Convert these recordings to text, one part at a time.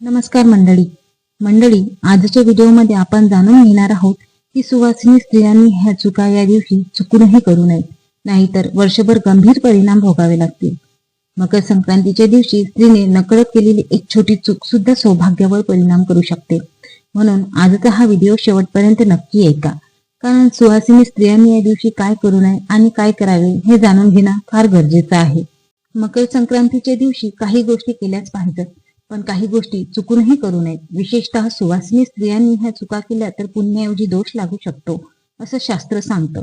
नमस्कार मंडळी. मंडळी आजच्या व्हिडिओमध्ये आपण जाणून घेणार आहोत की सुवासिनी स्त्रियांनी ह्या चुका या दिवशी चुकूनही करू नये नाहीतर वर्षभर गंभीर परिणाम भोगावे लागतील. मकर संक्रांतीच्या दिवशी स्त्रीने नकळत केलेली एक छोटी चूक सुद्धा सौभाग्यावर परिणाम करू शकते. म्हणून आजचा हा व्हिडिओ शेवटपर्यंत नक्की ऐका. कारण सुवासिनी स्त्रियांनी या दिवशी काय करू नये आणि काय करावे हे जाणून घेणं फार गरजेचं आहे. मकर संक्रांतीच्या दिवशी काही गोष्टी केल्याच पाहिजेत पण काही गोष्टी चुकूनही करू नयेत. विशेषतः सुवासिनी स्त्रियांनी ह्या चुका केल्या तर पुण्याऐवजी दोष लागू शकतो असं शास्त्र सांगतं.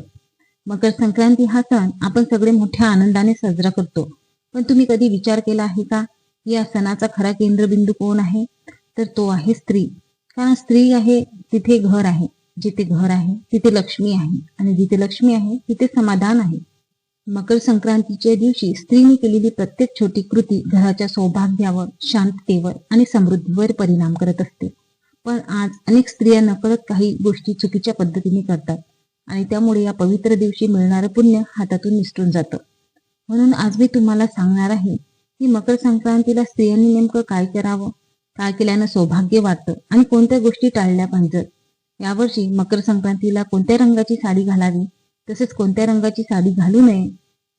मकर संक्रांती हा सण आपण सगळे मोठ्या आनंदाने साजरा करतो. पण तुम्ही कधी विचार केला आहे का? या सणाचा खरा केंद्रबिंदू कोण आहे? तर तो आहे स्त्री. कारण स्त्री आहे तिथे घर आहे. जिथे घर आहे तिथे लक्ष्मी आहे. आणि जिथे लक्ष्मी आहे तिथे समाधान आहे. मकर संक्रांतीच्या दिवशी स्त्रीने केलेली प्रत्येक छोटी कृती घराच्या सौभाग्यावर शांततेवर आणि समृद्धीवर परिणाम करत असते. पण आज अनेक स्त्रिया नकळत काही गोष्टी चुकीच्या पद्धतीने करतात आणि त्यामुळे या पवित्र दिवशी मिळणारं पुण्य हातातून निसटून जातं. म्हणून आज मी तुम्हाला सांगणार आहे की मकर संक्रांतीला स्त्रियांनी नेमकं काय करावं काय केल्यानं सौभाग्य वाटतं आणि कोणत्या गोष्टी टाळल्या पाहिजेत. यावर्षी मकर संक्रांतीला कोणत्या रंगाची साडी घालावी तसेच कोणत्या रंगाची साडी घालू नये?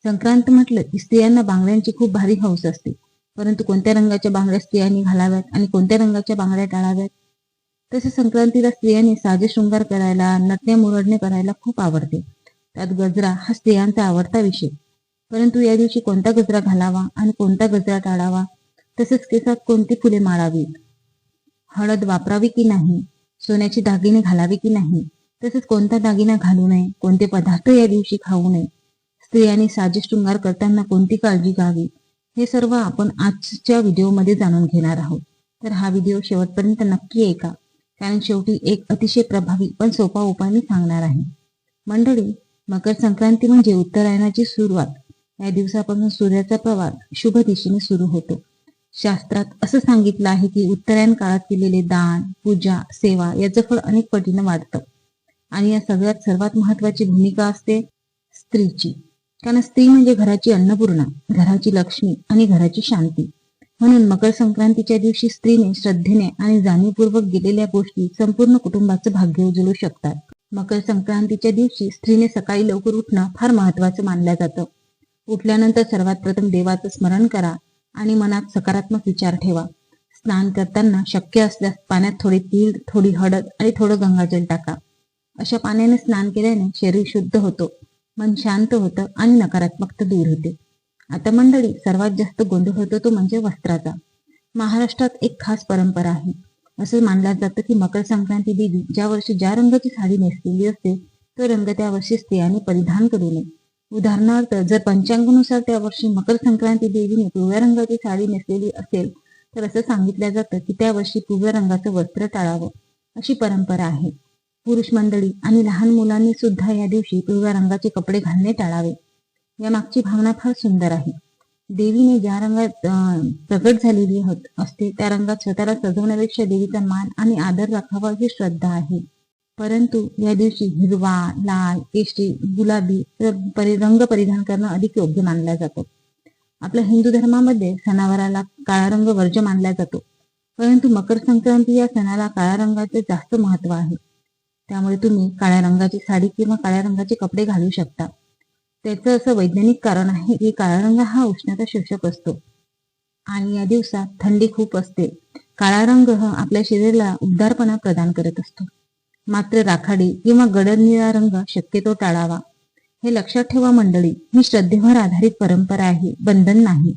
संक्रांत म्हटलं की स्त्रियांना बांगड्यांची खूप भारी हौस असते. परंतु कोणत्या रंगाच्या बांगड्या स्त्रियांनी घालाव्यात आणि कोणत्या रंगाच्या बांगड्या टाळाव्यात? तसेच संक्रांतीला स्त्रियांनी साजे शृंगार करायला नटण्या मुरडणे करायला खूप आवडते. त्यात गजरा हा स्त्रियांचा आवडता विषय. परंतु या दिवशी कोणता गजरा घालावा आणि कोणता गजरा टाळावा? तसेच केसात कोणती फुले माळावीत हळद वापरावी की नाही? सोन्याची दागिने घालावे की नाही? तसेच कोणता दागिना घालू नये कोणते पदार्थ या दिवशी खाऊ नये. स्त्रियांनी साजे शृंगार करताना कोणती काळजी घ्यावी हे सर्व आपण आजच्या व्हिडिओमध्ये जाणून घेणार आहोत. तर हा व्हिडिओ शेवटपर्यंत नक्की ऐका कारण शेवटी एक अतिशय प्रभावी पण सोपा उपाय मी सांगणार आहे. मंडळी मकर संक्रांती म्हणजे उत्तरायणाची सुरुवात. या दिवसापासून सूर्याचा प्रवास शुभ दिशेने सुरू होतो. शास्त्रात असं सांगितलं आहे की उत्तरायण काळात केलेले दान पूजा सेवा याचं फळ अनेक पटीनं वाढतं. आणि या सगळ्यात सर्वात महत्वाची भूमिका असते स्त्रीची. कारण स्त्री म्हणजे घराची अन्नपूर्णा घराची लक्ष्मी आणि घराची शांती. म्हणून मकर संक्रांतीच्या दिवशी स्त्रीने श्रद्धेने आणि जाणीवपूर्वक गेलेल्या गोष्टी संपूर्ण कुटुंबाचं भाग्य उजळू शकतात. मकर संक्रांतीच्या दिवशी स्त्रीने सकाळी लवकर उठणं फार महत्वाचं मानलं जातं. उठल्यानंतर सर्वात प्रथम देवाचं स्मरण करा आणि मनात सकारात्मक विचार ठेवा. स्नान करताना शक्य असल्यास पाण्यात थोडे तीळ थोडी हळद आणि थोडं गंगाजल टाका. अशा पाण्याने स्नान केल्याने शरीर शुद्ध होतो मन शांत होतं आणि नकारात्मकता दूर होते. आता मंडळी सर्वात जास्त गोंधळ होतो तो म्हणजे वस्त्राचा. महाराष्ट्रात एक खास परंपरा आहे. असं मानलं जातं की मकर संक्रांती देवी ज्या वर्षी ज्या रंगाची साडी नेसलेली असते तो रंग त्या वर्षी स्त्रियांनी परिधान करू नये. उदाहरणार्थ जर पंचांगानुसार त्या वर्षी मकर संक्रांती देवीने पिवळ्या रंगाची साडी नेसलेली असेल तर असं सांगितलं जातं की त्या वर्षी पिवळ्या रंगाचं वस्त्र टाळावं. अशी परंपरा आहे. पुरुष मंडळी आणि लहान मुलांनी सुद्धा या दिवशी पिवळ्या रंगाचे कपडे घालणे टाळावे. या मागची भावना फार सुंदर आहे. देवीने ज्या रंगात प्रगट झालेली असते त्या रंगात स्वतःला सजवण्यापेक्षा देवीचा मान आणि आदर राखावा ही श्रद्धा आहे. परंतु या दिवशी हिरवा लाल केशरी गुलाबी रंग परिधान करणं अधिक योग्य मानला जातो. आपल्या हिंदू धर्मामध्ये सणावाराला काळा रंग वर्ज मानला जातो. परंतु मकर संक्रांती या सणाला काळ्या रंगाचे जास्त महत्त्व आहे. त्यामुळे तुम्ही काळ्या रंगाची साडी किंवा काळ्या रंगाचे कपडे घालू शकता. त्याचं असं वैज्ञानिक कारण आहे की काळा रंग हा उष्णता शोषक असतो. आणि या दिवसात थंडी खूप असते. काळा रंग हा आपल्या शरीराला उबदारपणा प्रदान करत असतो. मात्र राखाडी किंवा गडद निळा रंग शक्यतो टाळावा. हे लक्षात ठेवा मंडळी ही श्रद्धेवर आधारित परंपरा आहे बंधन नाही.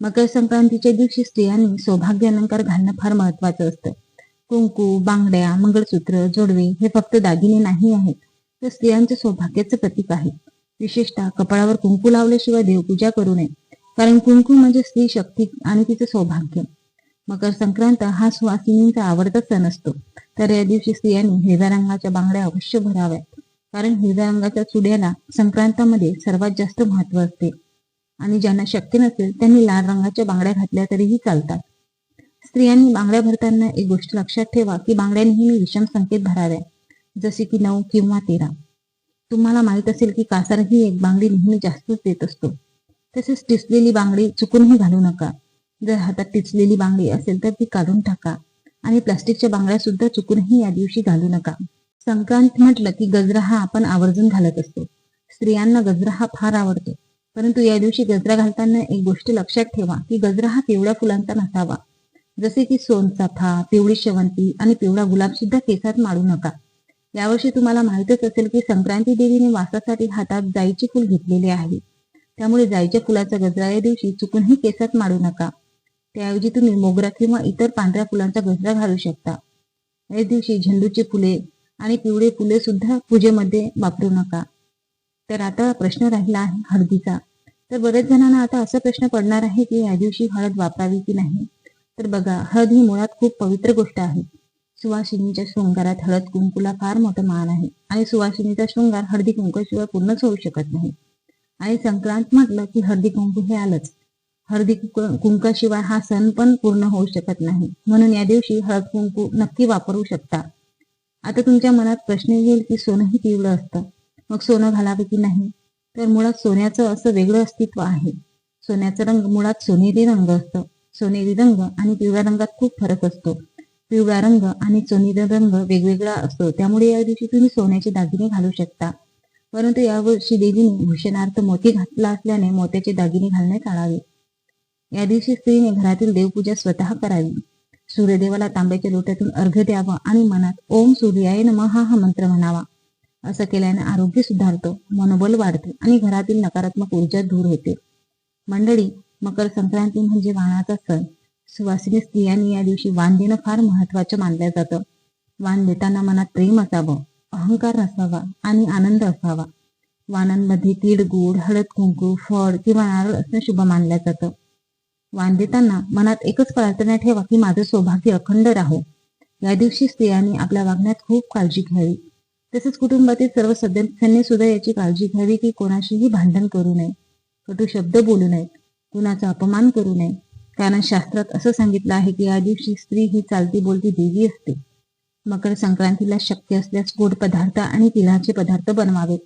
मकर संक्रांतीच्या दिवशी स्त्रियांनी सौभाग्य अलंकार घालणं फार महत्वाचं असतं. कुंकू बांगड्या मंगळसूत्र जोडवे हे फक्त दागिने नाही आहेत. तर स्त्रियांचं सौभाग्याचं प्रतीक आहे विशेषतः कपाळावर कुंकू लावल्याशिवाय देवपूजा करू नये. कारण कुंकू म्हणजे स्त्री शक्ती आणि तिचं सौभाग्य. मकर संक्रांत हा सुवासिनींचा आवडता सण असतो. तर या दिवशी स्त्रियांनी हिरव्या रंगाच्या बांगड्या अवश्य भराव्यात. कारण हिरव्या रंगाच्या चुड्याला संक्रांतामध्ये सर्वात जास्त महत्त्व असते. आणि ज्यांना शक्य नसेल त्यांनी लाल रंगाच्या बांगड्या घातल्या तरीही चालतात. स्त्रियांनी बांगड्या भरताना एक गोष्ट लक्षात ठेवा की बांगड्या नेहमी विषम संख्येत भराव्या जसे की नऊ किंवा तेरा. तुम्हाला माहीत असेल की कासार ही एक बांगडी नेहमी जास्तच देत असतो. तसेच टिचलेली बांगडी चुकूनही घालू नका. जर हातात टिचलेली बांगडी असेल तर ती काढून टाका आणि प्लास्टिकच्या बांगड्या सुद्धा चुकूनही या दिवशी घालू नका. संक्रांत म्हटलं की गजरा हा आपण आवर्जून घालत असतो. स्त्रियांना गजरा हा फार आवडतो. परंतु या दिवशी गजरा घालताना एक गोष्ट लक्षात ठेवा की गजरा हा पिवळ्या फुलांचा नसावा. जसे की सोनचाफा पिवळी शेवंती आणि पिवळा गुलाब सुद्धा केसात माळू नका. यावर्षी तुम्हाला माहितच असेल की संक्रांती देवीने वासासाठी हातात जाईचे फुल घेतलेले आहे. त्यामुळे जाईच्या फुलाचा गजरा या दिवशी चुकूनही केसात माळू नका. त्याऐवजी तुम्ही मोगरा किंवा इतर पांढऱ्या फुलांचा गजरा घालू शकता. या दिवशी झेंडूची फुले आणि पिवळे फुले सुद्धा पूजेमध्ये वापरू नका. तर आता प्रश्न राहिला आहे हळदीचा. तर बऱ्याच जणांना आता असा प्रश्न पडणार आहे की या दिवशी हळद वापरावी की नाही? तर बघा हळद ही मुळात खूप पवित्र गोष्ट आहे. सुवासिनीच्या शृंगारात हळद कुंकूला फार मोठं मान आहे आणि सुवासिनीचा शृंगार हळदी कुंकूशिवाय पूर्णच होऊ शकत नाही. आणि संक्रांत म्हटलं की हळदी कुंकू हे आलंच. हळदी कुंकाशिवाय हा सण पण पूर्ण होऊ शकत नाही. म्हणून या दिवशी हळद कुंकू नक्की वापरू शकता. आता तुमच्या मनात प्रश्न येईल की सोनंही पिवळं असतं. मग सोनं घालावे की नाही? तर मुळात सोन्याचं असं वेगळं अस्तित्व आहे. सोन्याचा रंग मुळात सोनेरी रंग असतं. सोनेरी रंग आणि पिवळ्या रंगात खूप फरक असतो. पिवळा रंग आणि सोनेरी रंग वेगवेगळा असतो. त्यामुळे या दिवशी तुम्ही सोन्याचे दागिने घालू शकता. परंतु यावर्षी देवीने भूषणार्थ मोती घातला असल्याने मोत्याचे दागिने घालणे टाळावे. या दिवशी स्त्रीने घरातील देवपूजा स्वतः करावी. सूर्यदेवाला तांब्याच्या लोट्यातून अर्घ्य द्यावं आणि मनात ओम सूर्याय महा हा मंत्र म्हणावा. असं केल्याने आरोग्य सुधारतं मनोबल वाढते आणि घरातील नकारात्मक ऊर्जा दूर होते. मंडळी मकर संक्रांती म्हणजे वाणाचा सण. सुवासिनी स्त्रियांनी या दिवशी वाण देणं फार महत्वाचं मानलं जातं. वाण देताना मनात प्रेम असावं अहंकार नसावा आणि आनंद असावा. वाणांमध्ये तीळ गुड हळद कुंकू फळ किंवा नारळ असणं शुभ मानलं जातं. वाण देताना मनात एकच प्रार्थना ठेवा की माझं सौभाग्य अखंड राहो. या दिवशी स्त्रियांनी आपल्या वागण्यात खूप काळजी घ्यावी. तसेच कुटुंबातील सर्व सदस्यांनी सुद्धा याची काळजी घ्यावी की कोणाशीही भांडण करू नये. कटू शब्द बोलू नयेत. कुणाचा अपमान करू नये. कारण शास्त्रात असं सांगितलं आहे की या दिवशी स्त्री ही चालती बोलती देवी असते. मकर संक्रांतीला शक्य असल्यास गोड पदार्थ आणि तिळाचे पदार्थ बनवावेत.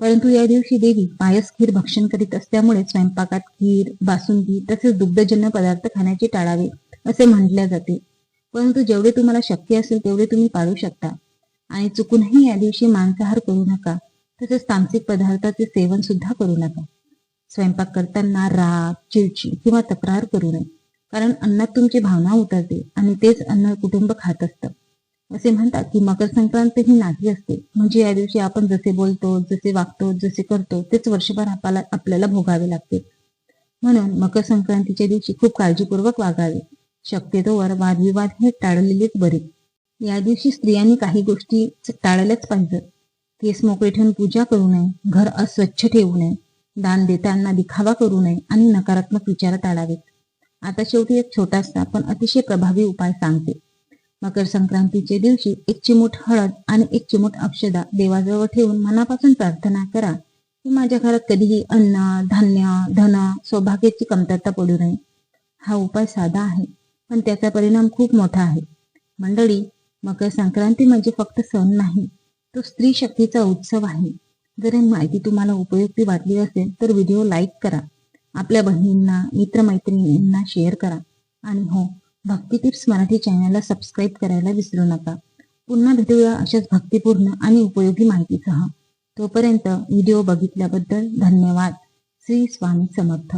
परंतु या दिवशी देवी पायस खीर भक्षण करीत असल्यामुळे स्वयंपाकात खीर बासुंदी तसेच दुग्धजन्य पदार्थ खाण्याचे टाळावे असे म्हटले जाते. परंतु जेवढे तुम्हाला शक्य असेल तेवढे तुम्ही पाळू शकता. आणि चुकूनही या दिवशी मांसाहार करू नका. तसेच तामसिक पदार्थाचे सेवन सुद्धा करू नका. स्वयंपाक करताना राग चिडचिड किंवा तक्रार करू नये. कारण अन्नात तुमची भावना उतरते आणि तेच अन्न कुटुंब खात असतं. असे म्हणतात की मकर संक्रांत ही नाती असते. म्हणजे या दिवशी आपण जसे बोलतो जसे वागतो जसे करतो तेच वर्षभर आपल्याला आपल्याला भोगावे लागते. म्हणून मकर संक्रांतीच्या दिवशी खूप काळजीपूर्वक वागावे. शक्यतोवर वादविवाद हे टाळलेलेच बरे. या दिवशी स्त्रियांनी काही गोष्टी टाळल्याच पाहिजे केस मोकळे ठेवून पूजा करू नये. घर अस्वच्छ ठेवू नये. दान देताना दिखावा करू नये आणि नकारात्मक विचार टाळावेत. आता शेवटी एक छोटासा पण अतिशय प्रभावी उपाय सांगते. मकर संक्रांतीच्या दिवशी एक चिमूट हळद आणि एक चिमूट अक्षदा देवाजवळ ठेवून मनापासून प्रार्थना करा की माझ्या घरात कधीही अन्न धान्य धन सौभाग्याची कमतरता पडू नये. हा उपाय साधा आहे पण त्याचा परिणाम खूप मोठा आहे. मंडळी मकर संक्रांती म्हणजे फक्त सण नाही तो स्त्री शक्तीचा उत्सव आहे. जर ही माहिती तुम्हाला उपयुक्ती वाटली असेल तर व्हिडिओ लाईक करा. आपल्या बहिणींना मित्रमैत्रिणींना शेअर करा. आणि हो भक्ती टिप्स मराठी चॅनलला सबस्क्राईब करायला विसरू नका. पुन्हा भेटूया अशाच भक्तिपूर्ण आणि उपयोगी माहितीसह. तोपर्यंत व्हिडिओ बघितल्याबद्दल धन्यवाद. श्री स्वामी समर्थ.